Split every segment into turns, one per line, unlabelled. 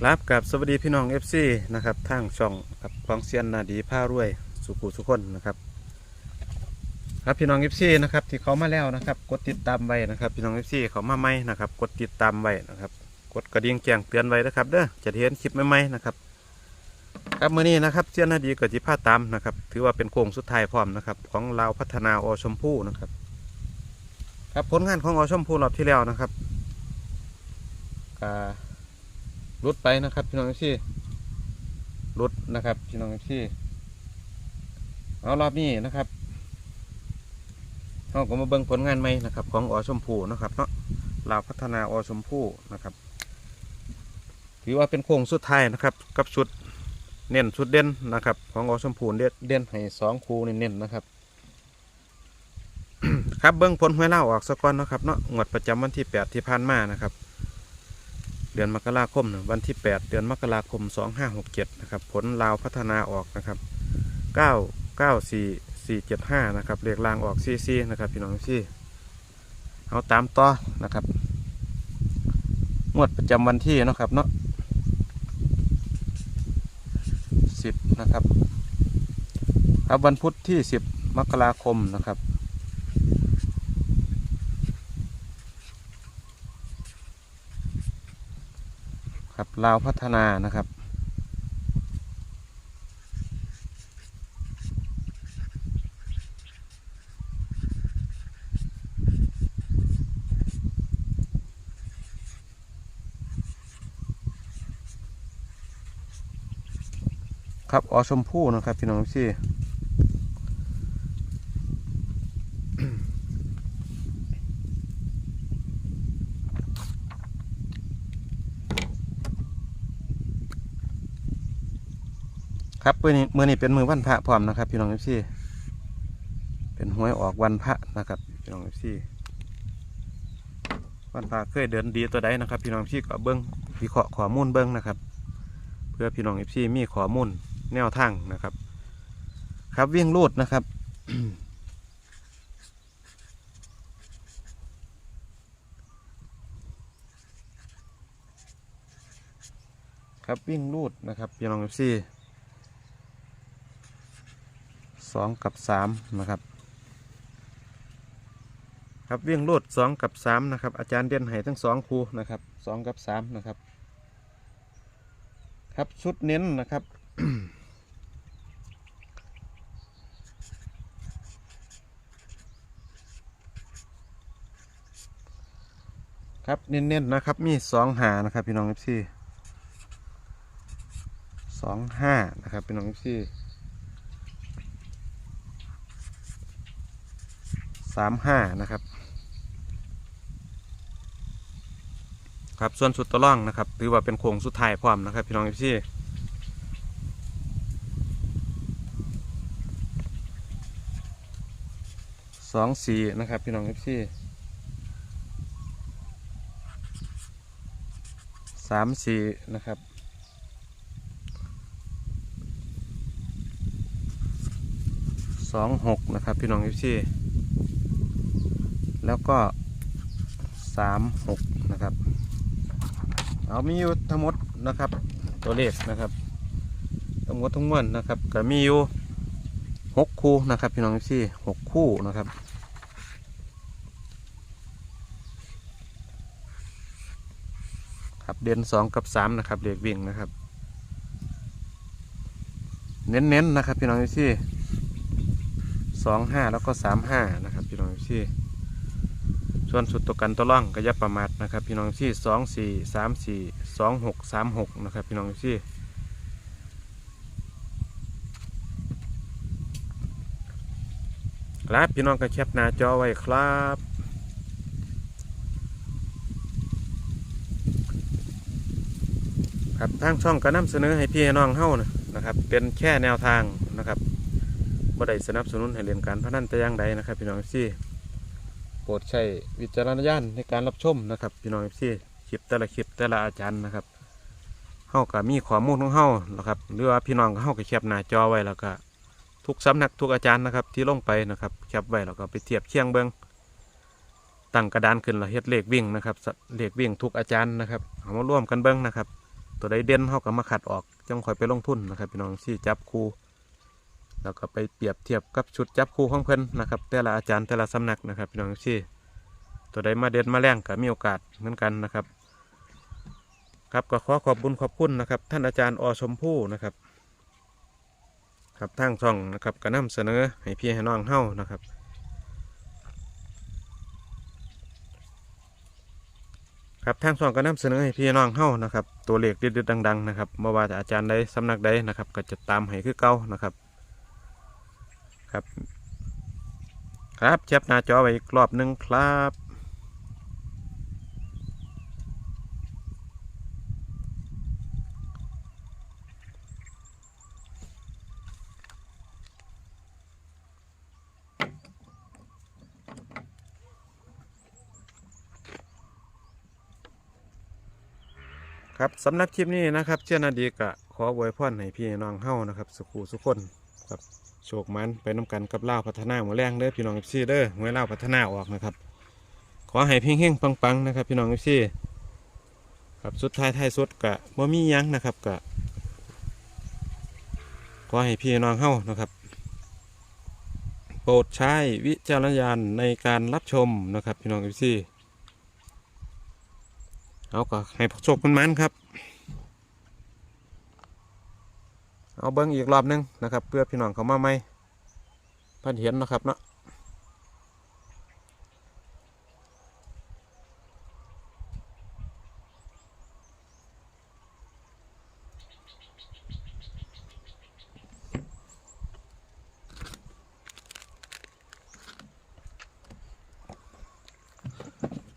ครับกับสวัสดีพี่น้อง FC นะครับทางช่องกับของเซียนนาดีผ้ารวยสุขุสุคนนะครับครับพี่น้อง FC นะครับที่เขามาแล้วนะครับ กดติดตามไว้นะครับพี่น้อง FC เขามาใหม่นะครับ กดติดตามไว้นะครับ กดกระดิ่งแจ้งเตือนไว้นะครับเด้อจะเห็นคลิปใหม่ๆนะครับครับมื้อนี้นะครับเซียนนาดีกับจิพาตามนะครับ ถือว่าเป็นโค้งสุดท้ายพร้อมนะครับของลาพัฒนาอชมพู่นะครับ ครับผลงานของอชมพู่รอบที่แล้วนะครับอ่า รุดไปนะครับพี่น้องที่รุดนะครับพี่น้องที่เอารอบนี้นะครับเราก็มาเบิ่งผลงานใหม่นะครับ ของอชมพูนะครับเนาะลาวพัฒนาอชมพูนะครับถือว่าเป็นโค้งสุดท้ายนะครับกับชุดเน้นชุดเด่นนะครับของอชมพูเด่นเด่นให้สองคูเน้นๆนะครับครับเบิ้งผลหวยเล่าออกสะก้อนนะครับเนาะงวดประจำวันที่แปดที่ผ่านมานะครับ เดือนมกราคมวันที่ 8 เดือนมกราคม 2567 นะครับ ผลลาวพัฒนาออกนะครับ 9 9 4 4 7 5 นะครับเลขรางออก4 4นะครับ พี่น้องพี่เอาตามต่อนะครับงวดประจำวันที่นะครับเนาะ10 นะครับ ครับวันพุธที่ 10 มกราคมนะครับ ครับ ลาวพัฒนานะครับครับอชมพู่นะครับพี่น้องพี่ ครับมื่อนี้มือนี้เป็นมือวันพระพร้อมนะครับพี่น้องเอพี่เป็นหวยออกวันพระนะครับพี่น้องเอพี่วันพระเคยเดินดีตัวใดนะครับ พี่น้องเอพี่ก็เบิ้งวิเคราะห์ข้อมูลเบิ้งนะครับ เพื่อพี่น้องเอพี่มีข้อมูลแนวทางนะครับ ครับวิ่งลูดนะครับครับวิ่งลูดนะครับพี่น้องเอพี่ สองกับสามนะครับ ครับวิ่งลูดสองกับสามนะครับ อาจารย์เด่นให้ทั้งสองครูนะครับสองกับสามนะครับ ครับชุดเน้นนะครับครับเน้นๆนะครับมีสองหานะครับพี่น้องเอฟซีสองห้านะครับพี่น้องเอฟซี สามห้านะครับ ครับส่วนสุดตัวล่องนะครับ ถือว่าเป็นโค้งสุดท้ายพร้อมนะครับ พี่น้องเอฟซีสองสี่นะครับ พี่น้องเอฟซีสามสี่นะครับสองหกนะครับ พี่น้องเอฟซี แล้วก็สามหกนะครับ เอามีอยู่ทั้งหมดนะครับ ตัวเลขนะครับ ทั้งหมดทั้งมวลนะครับก็มีอยู่หกคู่นะครับพี่น้องพี่หกคู่นะครับครับเด่นสองกับสามนะครับเด็กวิ่งนะครับ เน้นๆนะครับพี่น้องพี่สองห้าแล้วก็สามห้านะครับพี่น้องพี่ ส่วนสุดตัวกันตัวล่องก็อยับประมาทนะครับ พี่น้องที่สองสี่สามสี่สองหกสามหกนะครับพี่น้องที่ครับพี่น้องก็แคปหน้าจอไว้ครับครับทางช่องก็นำเสนอให้พี่น้องเฮ้านะนะครับ เป็นแค่แนวทางนะครับบ่ได้สนับสนุนให้เรียนการพนันแต่อย่างใดนะครับ พี่น้องที่ โปรดใช้วิจารณญาณในการรับชมนะครับพี่น้องที่คลิปแต่ละคลิปแต่ละอาจารย์นะครับเฮากับมีข้อมูลของเฮานะครับหรือว่าพี่น้องเฮาก็แคปหน้าจอไว้แล้วก็ทุกสำนักทุกอาจารย์นะครับ ที่ลงไปนะครับแคปไว้แล้วก็ไปเทียบเคียงเบิงตั้งกระดานขึ้นแล้วเฮ็ดเลขวิ่งนะครับเลขวิ่งทุกอาจารย์นะครับเอามาร่วมกันเบิ้งนะครับ ตัวใดเด่นเขาก็มาขัดออกจังคอยไปลงทุนนะครับพี่น้องที่จับคู่ แล้วก็ไปเปรียบเทียบกับชุดจับคู่ของเพิ่นนะครับ แต่ละอาจารย์แต่ละสำนักนะครับพี่น้องที่ตัวใดมาเด่นมาแรงก็มีโอกาสเหมือนกันนะครับ ครับก็ขอขอบคุญขอบคุณนะครับ ท่านอาจารย์อชมพู่นะครับ ครับทางช่องนะครับก็นำเสนอให้พี่ให้น้องเฮ้านะครับครับทางช่องก็นำเสนอให้พี่น้องเฮ้านะครับ ตัวเลขดืดๆดัง ๆ นะครับไม่ว่าจะอาจารย์ใดสำนักใดนะครับ ก็จะตามให้คือเก่านะครับ ครับ ครับแคปหน้าจอไว้อีกรอบหนึ่งครับครับสำหรับคลิปนี้นะครับเจ้านาดีกะขออวยพรให้พี่น้องเฮ้านะครับ สุขูสุขคนครับ โชคมันไปน้ำกันกับเล่าพัฒนาหมือแรงเด้อพี่น้องเอฟซีเด้อหวยเล่าพัฒนาออกนะครับ ขอให้เพียงเฮงปังๆนะครับ พี่น้องเอฟซีครับสุดท้ายท้ายสุดกะบ่มียั้งนะครับกะขอให้พี่น้องเฮ้านะครับ โปรดใช้วิจารณญาณในการรับชมนะครับ พี่น้องเอฟซีเอาก็ให้โชคมันมันครับ เอาเบิ้งอีกรอบหนึงนะครับ เพื่อพี่น้องเขามาไหมพันเห็นนะครับเนาะ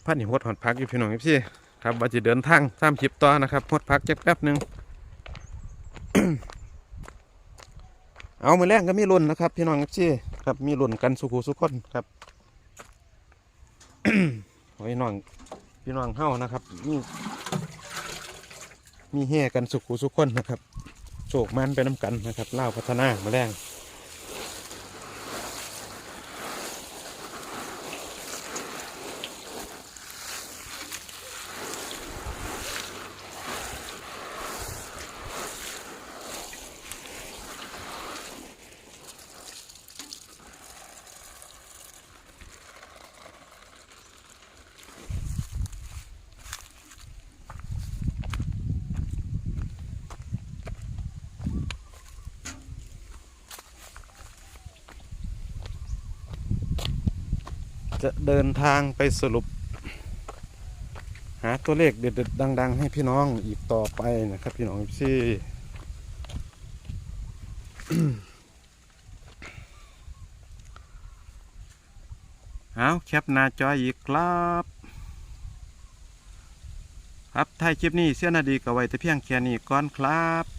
พันหิหดหอดพักอยู่พี่น้องพี่ครับว่าจะเดินทางสามชิปต่อนะครับหดพักเจ็บแป๊บหนึ่ง เอามือแรงก็มีรุ่นนะครับ พี่น้องชี่ครับมีรุ่นกันสุขุสุขคนครับไว้น้องพี่น้องเฮ้านะครับมีมีแห่กันสุขุสุขคนนะครับโศกมันไปน้ำกันนะครับเล่าพัฒนามาแรง จะเดินทางไปสรุป หาตัวเลขเด็ดๆดัง ๆ ให้พี่น้องอีกต่อไปนะครับ พี่น้องพี่เอาแคปหน้าจออีกครับ ครับท้ายคลิปนี้เสี้ยนาดีก็ไว้แต่เพียงแค่นี้ก่อนครับ